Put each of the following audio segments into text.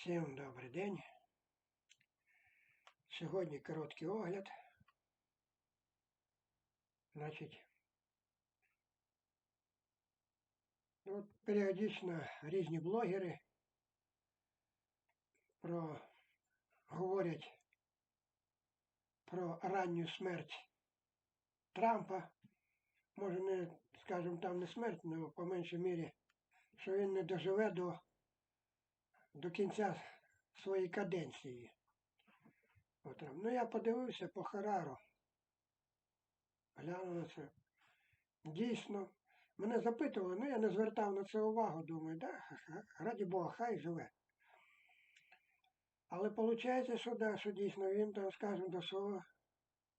Всім добрий день. Сьогодні короткий огляд. Значить, от періодично різні блогери про, говорять про ранню смерть Трампа. Може не, скажімо, там не смерть, але по меншій мірі, що він не доживе до до кінця своєї каденції. От, ну я подивився по Харару. Глянув на це. Дійсно, мене запитували, ну я не звертав на це увагу, думаю, да, раді Бога, хай живе. Але виходить, що да, що дійсно він там, скажімо, до свого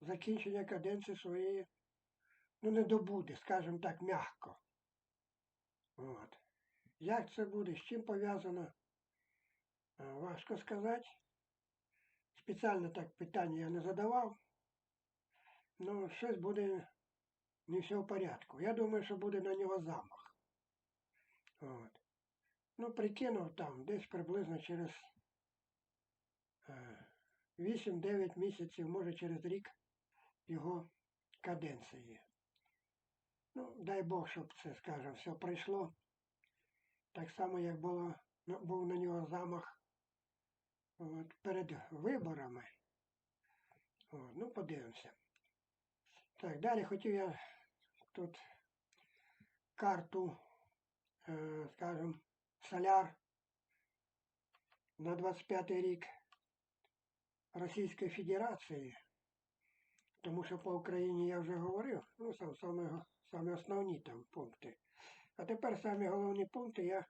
закінчення каденції своєї, ну не добуде, скажімо так, м'яко. От. Як це буде, з чим пов'язано? Е, Важко сказати. Спеціально так питання я не задавав. Ну, щось буде не все в порядку. Я думаю, що буде на нього замах. От. Ну, прикинув там десь приблизно через 8-9 місяців, може через рік його каденції. Ну, дай Бог, щоб це, скажімо, все пройшло. Так само, як було, ну, був на нього замах от, перед виборами. От, ну, подивимося. Так, далі хотів я тут карту, е, скажімо, соляр на 25 рік Російської Федерації. Тому що по Україні я вже говорив, ну, сам, саме, саме основні там пункти. А тепер самі головні пункти я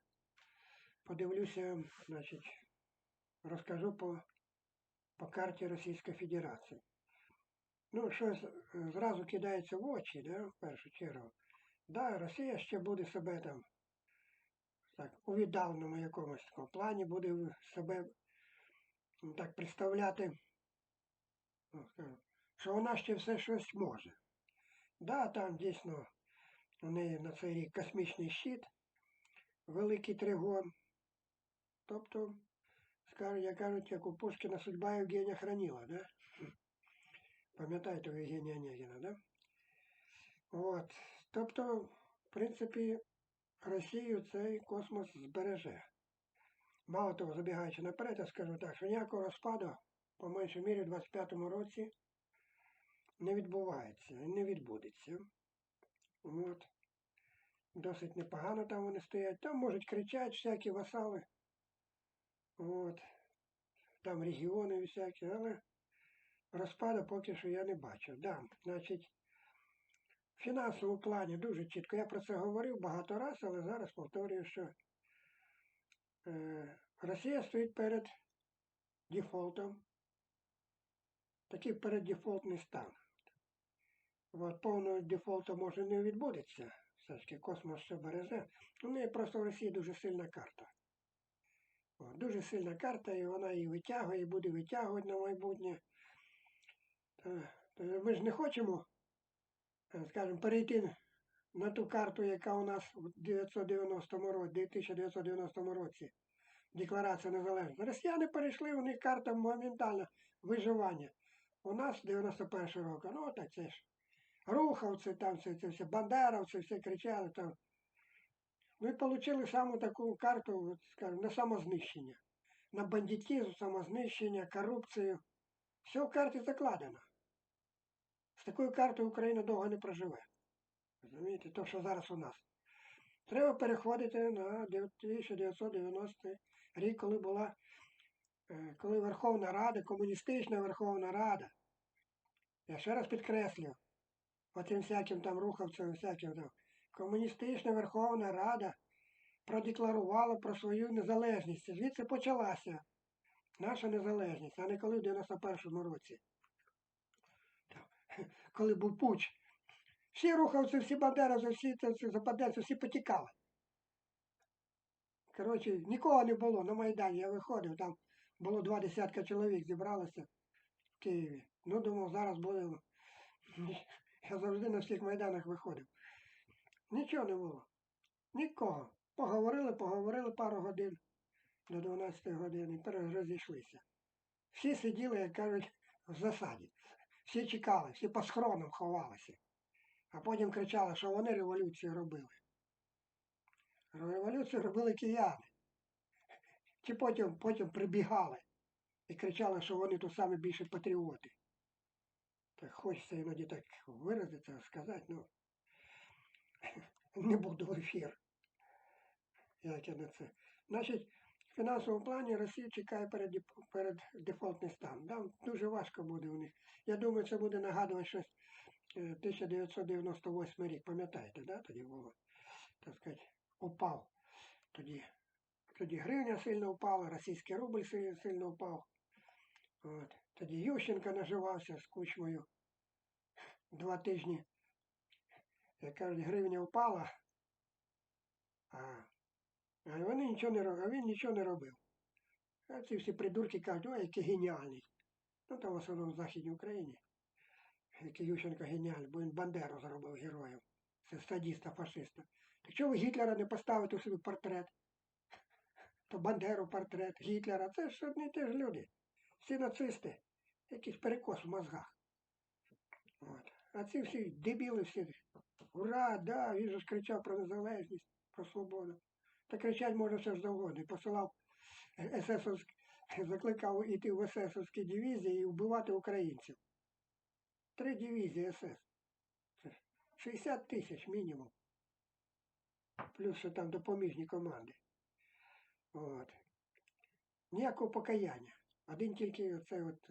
подивлюся, значить, розкажу по, по карті Російської Федерації. Ну, щось зразу кидається в очі, да, в першу чергу. Да, Росія ще буде себе там так, у віддаленому якомусь такому плані буде себе ну, так представляти, ну, скажу, що вона ще все щось може. Да, там дійсно у неї на цей рік космічний щит, великий тригон. Тобто як кажуть, як у Пушкіна судьба Євгенія хранила, да? Пам'ятаєте у Євгенія Онегіна, да? От. Тобто, в принципі, Росію цей космос збереже. Мало того, забігаючи наперед, я скажу так, що ніякого розпаду, по меншій мірі, в 25-му році не відбувається не відбудеться. От. Досить непогано там вони стоять. Там можуть кричати всякі васали. От. Там регіони всякі, але розпаду поки що я не бачу. Да, значить, в фінансовому плані дуже чітко. Я про це говорив багато разів, але зараз повторюю, що е, Росія стоїть перед дефолтом. Такий переддефолтний стан. От, повного дефолту може не відбудеться. Все ж таки космос все береже. У неї просто в Росії дуже сильна карта. Дуже сильна карта, і вона її витягує, і буде витягувати на майбутнє. Ми ж не хочемо, е, скажімо, перейти на ту карту, яка у нас в 990 році, 1990 році. Декларація незалежності. Росіяни перейшли, у них карта моментально виживання. У нас 91 року. Ну так це ж. Рухавці, там це, це все, бандеровці, все кричали там. Ми отримали саме таку карту, скажімо, на самознищення. На бандитизм, самознищення, корупцію. Все в карті закладено. З такою картою Україна довго не проживе. Розумієте, то, що зараз у нас. Треба переходити на 1990 рік, коли була е, коли Верховна Рада, комуністична Верховна Рада. Я ще раз підкреслюю, оцим всяким там рухавцям, всяким там. Комуністична Верховна Рада продекларувала про свою незалежність. Звідси почалася наша незалежність, а не коли в 91-му році. Коли був пуч. Всі рухавці, всі бандеровці, всі западенці, всі потікали. Коротше, нікого не було на Майдані. Я виходив, там було два десятка чоловік, зібралося в Києві. Ну, думав, зараз будемо. Я завжди на всіх майданах виходив. Нічого не було. Нікого. Поговорили, поговорили пару годин. до 12 години, розійшлися. Всі сиділи, як кажуть, в засаді. Всі чекали, всі по схронам ховалися. А потім кричали, що вони революцію робили. Революцію робили кияни. Ті потім, потім прибігали і кричали, що вони тут саме більше патріоти. Так хочеться іноді так виразитися, сказати, ну не буду в ефір. Як я на це. Значить, в фінансовому плані Росія чекає перед, перед дефолтний стан. Там дуже важко буде у них. Я думаю, це буде нагадувати щось е, 1998 рік. Пам'ятаєте, да? тоді було, так сказати, упав. Тоді, тоді гривня сильно впала, російський рубль си- сильно впав. От. Тоді Ющенко наживався з кучмою два тижні. Як кажуть, гривня впала, а, вони нічого не робили, а він нічого не робив. А ці всі придурки кажуть, ой, який геніальний. Ну там в основному в Західній Україні. Який Ющенко геніальний, бо він Бандеру зробив героєм. Це садіста, фашиста. Так чого ви Гітлера не поставите у собі портрет? То Бандеру портрет, Гітлера. Це ж одні і ті ж люди. Всі нацисти. Якийсь перекос в мозгах. От. А ці всі дебіли всі. Ура, да, він же кричав про незалежність, про свободу. Та кричать може все ж завгодно. Посилав есесовськ... закликав іти в есесовські дивізії і вбивати українців. Три дивізії СС. 60 тисяч мінімум. Плюс ще там допоміжні команди. От. Ніякого покаяння. Один тільки оце от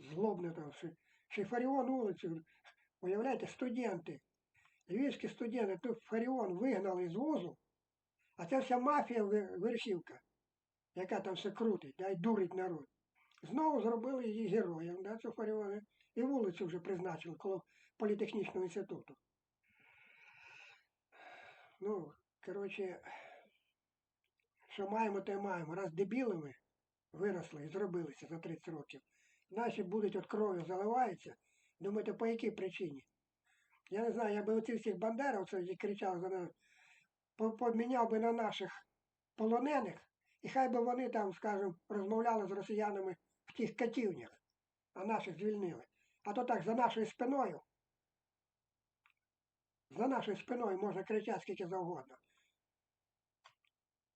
злобне там Шифаріон вулицю. Уявляєте, студенти. Львівські студенти тут Фаріон вигнали з вузу, а це вся мафія верхівка, яка там все крутить, да, і дурить народ. Знову зробили її героєм, да, цю Фаріони, і вулицю вже призначили коло політехнічного інституту. Ну, коротше, що маємо, те маємо. Раз дебілими виросли і зробилися за 30 років, наші будуть от кров'ю заливаються. Думаєте, по якій причині? Я не знаю, я би оці всіх бандеровців, які кричали за нас, по- поміняв би на наших полонених, і хай би вони там, скажімо, розмовляли з росіянами в тих катівнях, а наших звільнили. А то так за нашою спиною. За нашою спиною можна кричати скільки завгодно.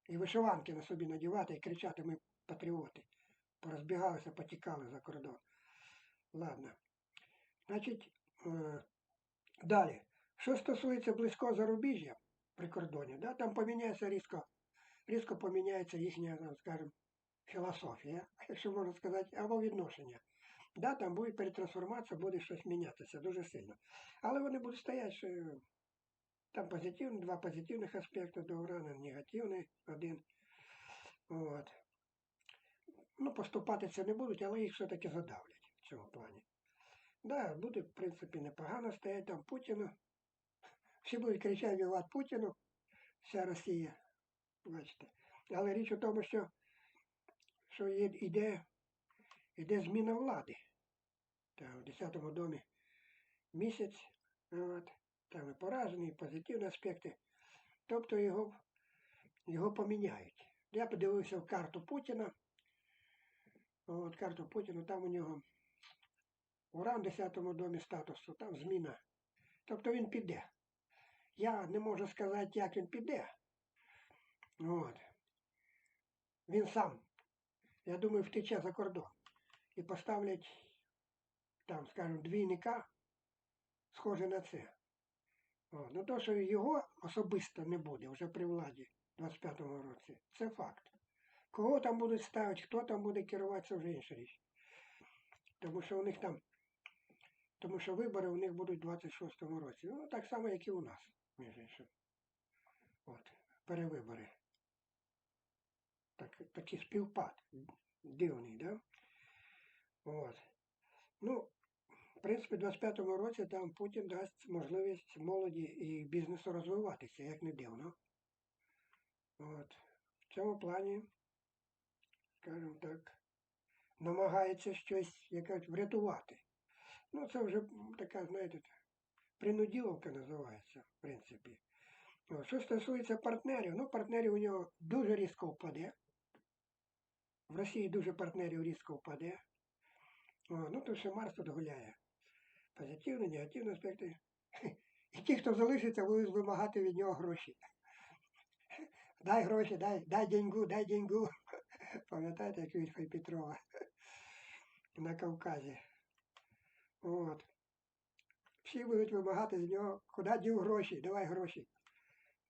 І вишиванки на собі надівати і кричати ми патріоти. Порозбігалися, потікали за кордон. Ладно. Значить, е, далі. Що стосується близького зарубіжжя при кордоні, да, там поміняється різко, різко поміняється їхня, там, скажімо, філософія, якщо можна сказати, або відношення. Да, там буде перетрансформація, буде щось мінятися дуже сильно. Але вони будуть стояти, що там позитивні, два позитивних аспекти до урана, негативний один. От. Ну, поступати це не будуть, але їх все-таки задавлять в цьому плані. Да, буде, в принципі, непогано стоять там Путіну. Всі будуть кричати віват Путіну, вся Росія. Бачите. Але річ у тому, що, що іде, іде зміна влади. Там в 10-му домі місяць, от, там і поражені, і позитивні аспекти. Тобто його, його поміняють. Я подивився в карту Путіна. От, карту Путіна, там у нього уран в 10-му домі статусу, там зміна. Тобто він піде. Я не можу сказати, як він піде. От. Він сам, я думаю, втече за кордон. І поставлять там, скажімо, двійника, схоже на це. О, ну то, що його особисто не буде вже при владі в 25-му році, це факт. Кого там будуть ставити, хто там буде керувати, вже інша річ. Тому що у них там, тому що вибори у них будуть в 26-му році. Ну, так само, як і у нас, між іншим. От, перевибори. Так, такий співпад дивний, да? От. Ну, в принципі, в 25-му році там Путін дасть можливість молоді і бізнесу розвиватися, як не дивно. От. В цьому плані, скажімо так, намагається щось якось врятувати. Ну, це вже така, знаєте, принуділовка називається, в принципі. Що стосується партнерів, ну партнерів у нього дуже різко впаде. В Росії дуже партнерів різко впаде. О, ну то що Марс тут гуляє. Позитивні, негативні аспекти. І ті, хто залишиться, будуть вимагати від нього гроші. Дай гроші, дай, дай деньгу, дай деньгу. Пам'ятаєте, як Вільфа Петрова на Кавказі. От. Всі будуть вимагати з нього, куди дів гроші, давай гроші.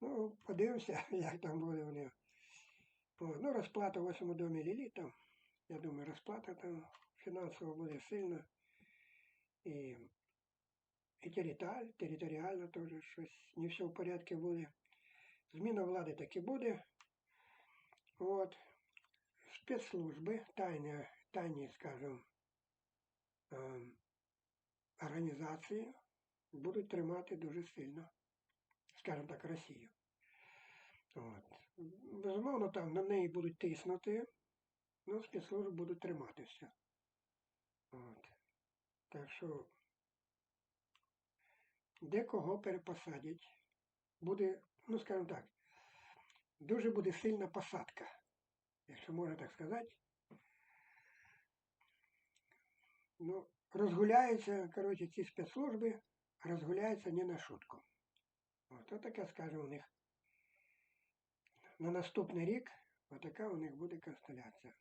Ну, подивимося, як там буде у нього. Ну, розплата в 8 домі Лілі там. Я думаю, розплата там фінансово буде сильно. І, і територіально, територіально теж щось не все в порядку буде. Зміна влади таки буде. От. Спецслужби, тайні, тайні, скажімо, ем, організації будуть тримати дуже сильно, скажімо так, Росію. От. Безумовно, там на неї будуть тиснути, але спецслужби будуть триматися. От. Так що де кого перепосадять, буде, ну скажімо так, дуже буде сильна посадка, якщо можна так сказати. Ну, розгуляються, коротше, ці спецслужби розгуляються не на шутку. Ось таке, скажімо, у них на наступний рік, отака у них буде констеляція.